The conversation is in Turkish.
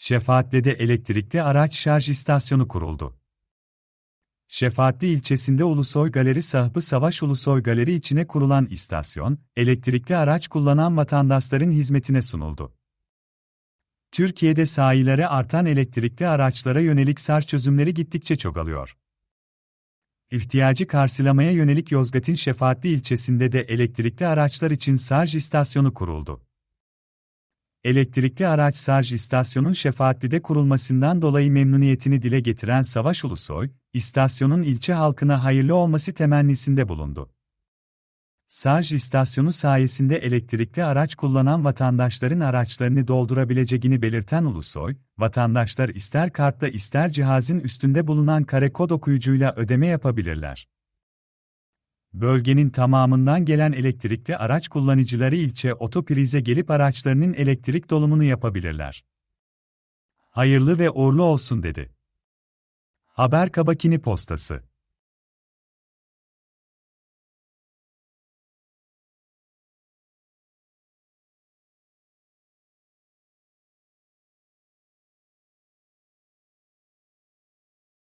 Şefaatli'de elektrikli araç şarj istasyonu kuruldu. Şefaatli ilçesinde Ulusoy Galeri Sahbı Savaş Ulusoy Galeri içine kurulan istasyon, elektrikli araç kullanan vatandaşların hizmetine sunuldu. Türkiye'de sahilere artan elektrikli araçlara yönelik SAR çözümleri gittikçe çoğalıyor. İhtiyacı karşılamaya yönelik Yozgat'ın Şefaatli ilçesinde de elektrikli araçlar için sarj istasyonu kuruldu. Elektrikli araç sarj istasyonun Şefaatli'de kurulmasından dolayı memnuniyetini dile getiren Savaş Ulusoy, istasyonun ilçe halkına hayırlı olması temennisinde bulundu. Sarj istasyonu sayesinde elektrikli araç kullanan vatandaşların araçlarını doldurabileceğini belirten Ulusoy, vatandaşlar ister kartla ister cihazın üstünde bulunan kare kod okuyucuyla ödeme yapabilirler. Bölgenin tamamından gelen elektrikli araç kullanıcıları ilçe otoprize gelip araçlarının elektrik dolumunu yapabilirler. Hayırlı ve uğurlu olsun dedi. Haber Kabakini Postası